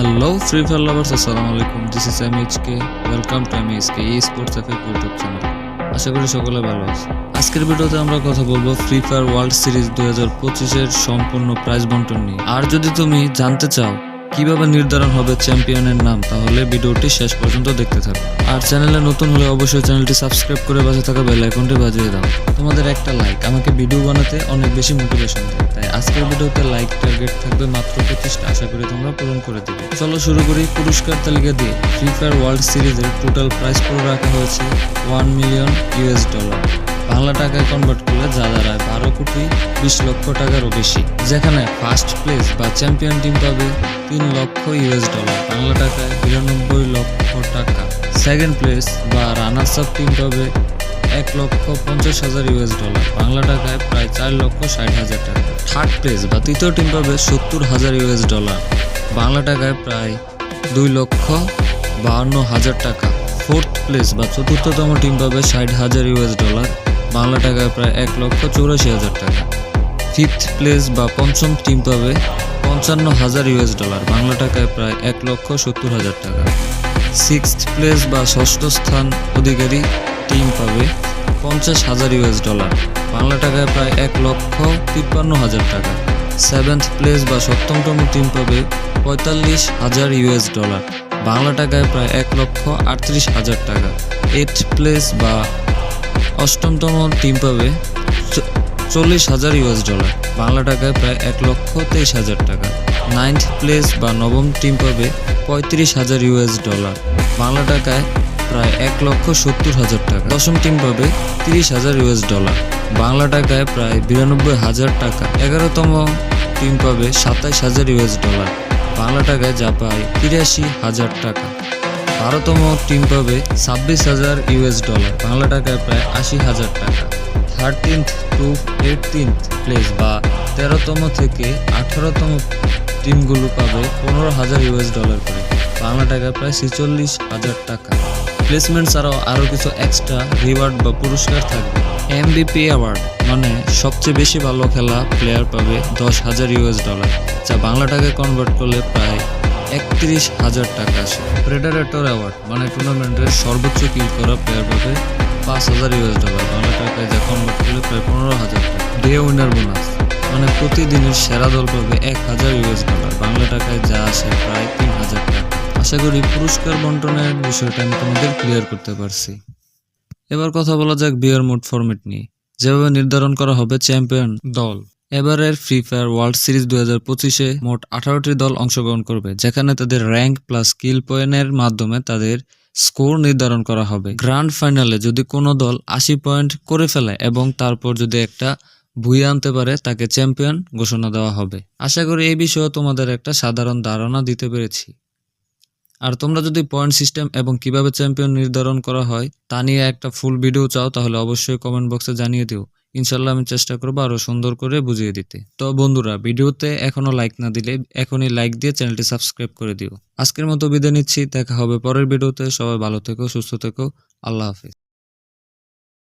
Hello free fire lovers আসসালামু আলাইকুম this is M H K welcome to M H K esports F YouTube channel আশা করি সকলে ভালো আছে আজকের ভিডিওতে আমরা কথা বলব ফ্রি ফায়ার ওয়ার্ল্ড সিরিজ দু হাজার পঁচিশের সম্পূর্ণ প্রাইজ বন্টন নিয়ে। আর যদি তুমি জানতে চাও কীভাবে নির্ধারণ হবে চ্যাম্পিয়নের নাম, তাহলে ভিডিওটি শেষ পর্যন্ত দেখতে থাকো আর চ্যানেলে নতুন হলে অবশ্যই চ্যানেলটি সাবস্ক্রাইব করে পাশে থাকা বেল আইকনটি বাজিয়ে দাও। তোমাদের একটা লাইক আমাকে ভিডিও বানাতে অনেক বেশি মোটিভেশন দেয়। তাই আজকের ভিডিওতে লাইক টার্গেট থাকবে মাত্র পঁচিশটা। আশা করি তোমরা পূরণ করে দিবে। চলো শুরু করি পুরস্কার তালিকা দিয়ে। ফ্রি ফায়ার ওয়ার্ল্ড সিরিজের টোটাল প্রাইস করে রাখা হয়েছে one million US dollar Bangla টাকায় কনভার্ট করলে যা দাঁড়ায় বারো কোটি বিশ লক্ষ টাকারও বেশি। যেখানে ফার্স্ট প্লেস বা চ্যাম্পিয়ন টিম পাবে তিন লক্ষ ইউএস ডলার বাংলা টাকায় বিরানব্বই লক্ষ টাকা। সেকেন্ড প্লেস বা রানার্স আপ টিম পাবে এক লক্ষ পঞ্চাশ হাজার ইউএস ডলার বাংলা টাকায় প্রায় চার লক্ষ ষাট হাজার টাকা। থার্ড প্লেস বা তৃতীয় টিম পাবে সত্তর হাজার ইউএস ডলার বাংলা টাকায় প্রায় দুই লক্ষ বাহান্ন হাজার টাকা। ফোর্থ প্লেস বা চতুর্থতম টিম পাবে ষাট হাজার ইউএস ডলার বাংলা টাকায় প্রায় এক লক্ষ চৌরাশি হাজার টাকা। ফিফথ প্লেস বা পঞ্চম টিম পাবে পঞ্চান্ন হাজার ইউএস ডলার বাংলা টাকায় প্রায় এক লক্ষ সত্তর হাজার টাকা। সিক্সথ প্লেস বা ষষ্ঠ স্থান অধিকারী টিম পাবে পঞ্চাশ হাজার ইউএস ডলার বাংলা টাকায় প্রায় এক লক্ষ তিপ্পান্ন হাজার টাকা। সেভেন্থ প্লেস বা সপ্তমতম টিম পাবে পঁয়তাল্লিশ হাজার ইউএস ডলার বাংলা টাকায় প্রায় এক লক্ষ আটত্রিশ হাজার টাকা। এইট প্লেস বা অষ্টমতম টিম পাবে চল্লিশ হাজার ইউএস ডলার বাংলা টাকায় প্রায় এক লক্ষ তেইশ হাজার টাকা। নাইন্থ প্লেস বা নবম টিম পাবে পঁয়ত্রিশ হাজার ইউএস ডলার বাংলা টাকায় প্রায় এক লক্ষ সত্তর হাজার টাকা। দশম টিম পাবে তিরিশ হাজার ইউএস ডলার বাংলা টাকায় প্রায় বিরানব্বই হাজার টাকা। এগারোতম টিম পাবে সাতাইশ হাজার ইউএস ডলার বাংলা টাকায় যা পায় তিরাশি হাজার টাকা। বারোতম টিম পাবে ছাব্বিশ হাজার ইউএস ডলার বাংলা টাকায় প্রায় আশি হাজার টাকা। থার্টিন্থ টু এইটিন্থ প্লেস বা তেরোতম থেকে আঠারোতম টিমগুলো পাবে পনেরো হাজার ইউএস ডলার করে, বাংলা টাকায় প্রায় ছেচল্লিশ হাজার টাকা। প্লেসমেন্ট ছাড়াও আরও কিছু এক্সট্রা রিওয়ার্ড বা পুরস্কার থাকবে। এমবিপি অ্যাওয়ার্ড মানে সবচেয়ে বেশি ভালো খেলা প্লেয়ার পাবে দশ হাজার ইউএস ডলার যা বাংলা টাকায় কনভার্ট করলে প্রায় একত্রিশ হাজার টাকা আসে। প্রেডারেটর অ্যাওয়ার্ড মানে টুর্নামেন্টের সর্বোচ্চ কিল করা প্লেয়ার পাবে পাঁচ হাজার ইউএস ডলার বাংলা টাকায় যা কনভার্ট করলে প্রায় পনেরো হাজার টাকা। ডে উইনার বোনাস মানে প্রতিদিনের সেরা দল পাবে এক হাজার ইউএস ডলার বাংলা টাকায় যা আসে প্রায় তিন হাজার টাকা। আশা করি পুরস্কার বন্টনের বিষয়টা আমি তোমাদের ক্লিয়ার করতে পারছি। এবার কথা বলা যাক বিয়ার মোড ফরম্যাট নিয়ে। যেভাবে নির্ধারণ করা হবে চ্যাম্পিয়ন দল। এবারের ফ্রি ফায়ার ওয়ার্ল্ড সিরিজ দুই হাজার পঁচিশে মোট আঠারোটি দল অংশগ্রহণ করবে, যেখানে তাদের র্যাঙ্ক প্লাস স্কিল পয়েন্টের মাধ্যমে তাদের স্কোর নির্ধারণ করা হবে। গ্র্যান্ড ফাইনালে যদি কোনো দল আশি পয়েন্ট করে ফেলে এবং তারপর যদি একটা ভুইয়ে আনতে পারে, তাকে চ্যাম্পিয়ন ঘোষণা দেওয়া হবে। আশা করি এই বিষয়ে তোমাদের একটা সাধারণ ধারণা দিতে পেরেছি। আর তোমরা যদি পয়েন্ট সিস্টেম এবং কীভাবে চ্যাম্পিয়ন নির্ধারণ করা হয়, তা নিয়ে একটা ফুল ভিডিও চাও, তাহলে অবশ্যই কমেন্ট বক্সে জানিয়ে দিও। ইনশাল্লাহ আমি চেষ্টা করব আরও সুন্দর করে বুঝিয়ে দিতে। তো বন্ধুরা, ভিডিওতে এখনও লাইক না দিলে এখনই লাইক দিয়ে চ্যানেলটি সাবস্ক্রাইব করে দিও। আজকের মতো বিদায় নিচ্ছি, দেখা হবে পরের ভিডিওতে সবাই ভালো থেকো, সুস্থ থেকো। আল্লাহ হাফিজ।